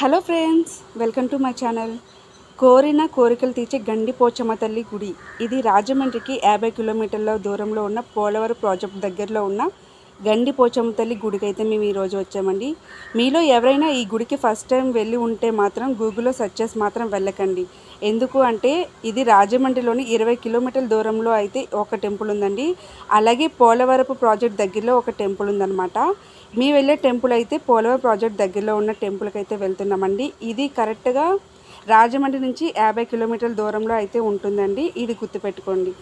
Hello friends welcome to my channel. కోరిన కోరికలు తీర్చే గండి పోచమ్మ తల్లి గుడి. ఇది రాజమండ్రికి యాభై కిలోమీటర్ల దూరంలో ఉన్న పోలవరం ప్రాజెక్ట్ దగ్గరలో ఉన్న గండి పోచమ్మ తల్లి గుడికి అయితే మేము ఈరోజు వచ్చామండి. మీలో ఎవరైనా ఈ గుడికి ఫస్ట్ టైం వెళ్ళి ఉంటే మాత్రం గూగుల్లో సెర్చ్ చేసి మాత్రం వెళ్ళకండి. ఎందుకు అంటే ఇది రాజమండ్రిలోని ఇరవై కిలోమీటర్ల దూరంలో అయితే ఒక టెంపుల్ ఉందండి. అలాగే పోలవరపు ప్రాజెక్ట్ దగ్గరలో ఒక టెంపుల్ ఉందన్నమాట. మీ వెళ్ళే టెంపుల్ అయితే పోలవరం ప్రాజెక్ట్ దగ్గరలో ఉన్న టెంపుల్కి అయితే వెళ్తున్నామండి. ఇది కరెక్ట్గా రాజమండ్రి నుంచి యాభై కిలోమీటర్ల దూరంలో అయితే ఉంటుందండి. ఇది గుర్తుపెట్టుకోండి.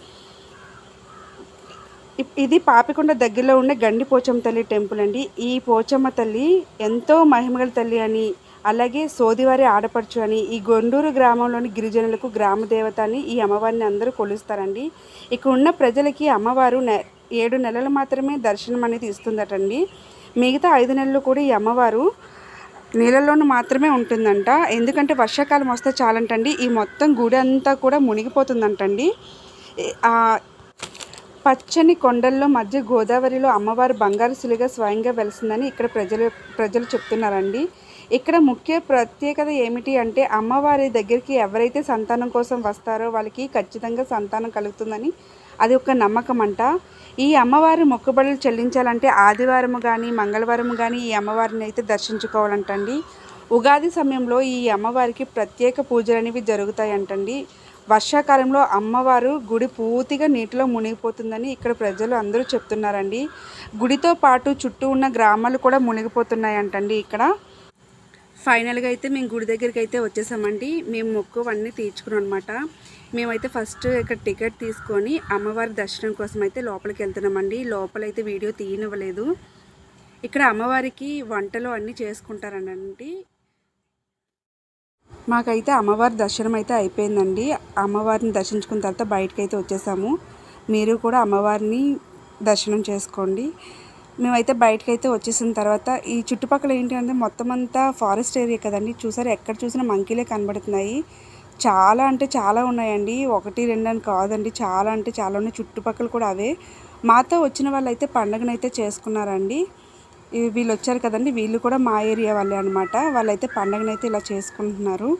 ఇది పాపికొండ దగ్గరలో ఉండే గండి పోచమ్మ తల్లి టెంపుల్ అండి. ఈ పోచమ్మ తల్లి ఎంతో మహిమగల తల్లి అని అలాగే సోదివారి ఆడపడుచు అని ఈ గొండూరు గ్రామంలోని గిరిజనులకు గ్రామ దేవత అని ఈ అమ్మవారిని అందరూ కొలుస్తారండి. ఇక్కడ ఉన్న ప్రజలకి అమ్మవారు నె ఏడు నెలలు మాత్రమే దర్శనం అనేది ఇస్తుందటండి. మిగతా ఐదు నెలలు కూడా ఈ అమ్మవారు నీళ్ళల్లోనూ మాత్రమే ఉంటుందంట. ఎందుకంటే వర్షాకాలం వస్తే చాలంటండి. ఈ మొత్తం గుడి అంతా కూడా మునిగిపోతుందంటండి. పచ్చని కొండల్లో మధ్య గోదావరిలో అమ్మవారు బంగారు శిలిగా స్వయంగా వెలిసిందని ఇక్కడ ప్రజలు ప్రజలు చెప్తున్నారండి. ఇక్కడ ముఖ్య ప్రత్యేకత ఏమిటి అంటే అమ్మవారి దగ్గరికి ఎవరైతే సంతానం కోసం వస్తారో వాళ్ళకి ఖచ్చితంగా సంతానం కలుగుతుందని అది ఒక నమ్మకం అంట ఈ అమ్మవారి మొక్కుబడులు చెల్లించాలంటే ఆదివారం కానీ మంగళవారం కానీ ఈ అమ్మవారిని అయితే దర్శించుకోవాలంటండి. ఉగాది సమయంలో ఈ అమ్మవారికి ప్రత్యేక పూజలు అనేవి జరుగుతాయంటండి. వర్షాకాలంలో అమ్మవారు గుడి పూర్తిగా నీటిలో మునిగిపోతుందని ఇక్కడ ప్రజలు అందరూ చెప్తున్నారండి. గుడితో పాటు చుట్టూ ఉన్న గ్రామాలు కూడా మునిగిపోతున్నాయంటండి ఇక్కడ. ఫైనల్గా అయితే మేము గుడి దగ్గరికి అయితే వచ్చేసామండి. మేము మొక్కు అన్నీ తీర్చుకున్నాం అనమాట మేమైతే ఫస్ట్ ఇక్కడ టికెట్ తీసుకొని అమ్మవారి దర్శనం కోసం అయితే లోపలికి వెళ్తున్నామండి. లోపలైతే వీడియో తీయనివ్వలేదు. ఇక్కడ అమ్మవారికి వంటలు అన్నీ చేసుకుంటారనండి. మాకైతే అమ్మవారి దర్శనం అయితే అయిపోయిందండి. అమ్మవారిని దర్శించుకున్న తర్వాత బయటకైతే వచ్చేసాము. మీరు కూడా అమ్మవారిని దర్శనం చేసుకోండి. మేమైతే బయటకైతే వచ్చేసిన తర్వాత ఈ చుట్టుపక్కల ఏంటి అంటే మొత్తం అంతా ఫారెస్ట్ ఏరియా కదండి. చూసారు ఎక్కడ చూసినా మంకీలే కనబడుతున్నాయి. చాలా అంటే చాలా ఉన్నాయండి. ఒకటి రెండు అని కాదండి. చాలా అంటే చాలా ఉన్నాయి. చుట్టుపక్కల కూడా అవే. మాతో వచ్చిన వాళ్ళు అయితే పండగనైతే చేసుకున్నారండి. వీళ్ళు వచ్చారు కదండి వీళ్ళు కూడా మా ఏరియా వాళ్ళే అనమాట వాళ్ళైతే పండగనైతే ఇలా చేసుకుంటున్నారు.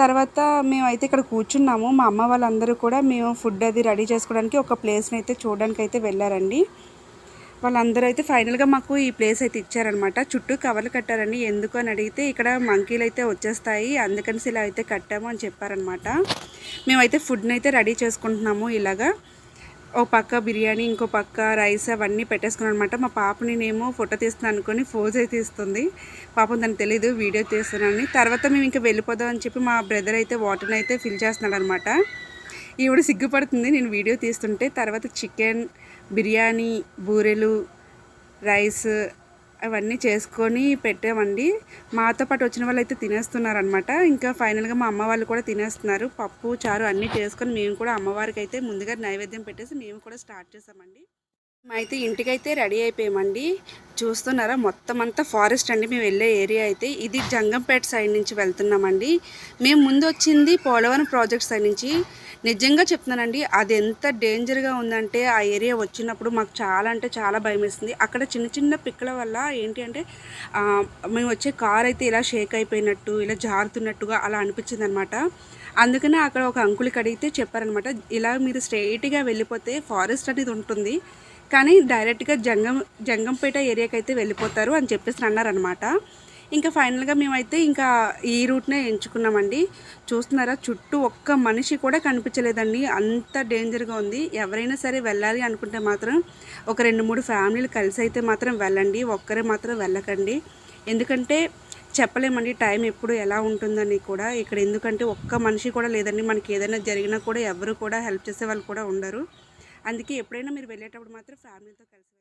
తర్వాత మేమైతే ఇక్కడ కూర్చున్నాము. మా అమ్మ వాళ్ళందరూ కూడా మేము ఫుడ్ అది రెడీ చేసుకోవడానికి ఒక ప్లేస్ని అయితే చూడడానికి అయితే వెళ్ళారండి. వాళ్ళందరూ అయితే ఫైనల్గా మాకు ఈ ప్లేస్ అయితే ఇచ్చారనమాట చుట్టూ కవర్లు కట్టారండి. ఎందుకు అని అడిగితే ఇక్కడ మంకీలు అయితే వచ్చేస్తాయి. అందుకని ఇలా అయితే కట్టాము అని చెప్పారనమాట మేమైతే ఫుడ్ని అయితే రెడీ చేసుకుంటున్నాము ఇలాగా. ఓ పక్క బిర్యానీ ఇంకో పక్క రైస్ అవన్నీ పెట్టేసుకున్నాను అనమాట మా పాపని నేమో ఫోటో తీస్తున్నాను అనుకొని ఫోజ్ అయితే ఇస్తుంది పాపం దానికి తెలీదు వీడియో తీస్తున్నాను తర్వాత మేము ఇంకా వెళ్ళిపోదాం అని చెప్పి మా బ్రదర్ అయితే వాటర్ని అయితే ఫిల్ చేస్తున్నాడు అనమాట ఈవిడ సిగ్గుపడుతుంది నేను వీడియో తీస్తుంటే. తర్వాత చికెన్ బిర్యానీ బూరెలు రైస్ అవన్నీ చేసుకొని పెట్టామండి. మాతో పాటు వచ్చిన వాళ్ళు అయితే తినేస్తున్నారు అనమాట ఇంకా ఫైనల్గా మా అమ్మ వాళ్ళు కూడా తినేస్తున్నారు. పప్పు చారు అన్నీ చేసుకొని మేము కూడా అమ్మవారికి అయితే ముందుగా నైవేద్యం పెట్టేసి మేము కూడా స్టార్ట్ చేసామండి. అయితే ఇంటికైతే రెడీ అయిపోయామండి. చూస్తున్నారా? మొత్తం అంతా ఫారెస్ట్ అండి. మేము వెళ్ళే ఏరియా అయితే ఇది జంగంపేట సైడ్ నుంచి వెళ్తున్నామండి. మేము ముందు వచ్చింది పోలవరం ప్రాజెక్ట్ సైడ్ నుంచి. నిజంగా చెప్తున్నానండి అది ఎంత డేంజర్గా ఉందంటే ఆ ఏరియా వచ్చినప్పుడు మాకు చాలా అంటే చాలా భయం వేస్తుంది అక్కడ చిన్న చిన్న పిక్కల వల్ల ఏంటి అంటే మేము వచ్చే కార్ అయితే ఇలా షేక్ అయిపోయినట్టు ఇలా జారుతున్నట్టుగా అలా అనిపించింది అనమాట అందుకనే అక్కడ ఒక అంకులకి అడిగితే చెప్పారనమాట ఇలా మీరు స్ట్రైట్గా వెళ్ళిపోతే ఫారెస్ట్ అనేది ఉంటుంది. కానీ డైరెక్ట్గా జంగం జంగంపేట ఏరియాకి అయితే వెళ్ళిపోతారు అని చెప్పేసి అన్నారనమాట ఇంకా ఫైనల్గా మేమైతే ఇంకా ఈ రూట్నే ఎంచుకున్నామండి. చూస్తున్నారా? చుట్టూ ఒక్క మనిషి కూడా కనిపించలేదండి. అంత డేంజర్గా ఉంది. ఎవరైనా సరే వెళ్ళాలి అనుకుంటే మాత్రం ఒక రెండు మూడు ఫ్యామిలీలు కలిసి అయితే మాత్రం వెళ్ళండి. ఒక్కరే మాత్రం వెళ్ళకండి. ఎందుకంటే చెప్పలేమండి టైం ఎప్పుడు ఎలా ఉంటుందని కూడా. ఇక్కడ ఎందుకంటే ఒక్క మనిషి కూడా లేదండి. మనకి ఏదైనా జరిగినా కూడా ఎవరు కూడా హెల్ప్ చేసే వాళ్ళు కూడా ఉండరు. అందుకే ఎప్పుడైనా మీరు వెళ్ళేటప్పుడు మాత్రం ఫ్యామిలీతో కలిసి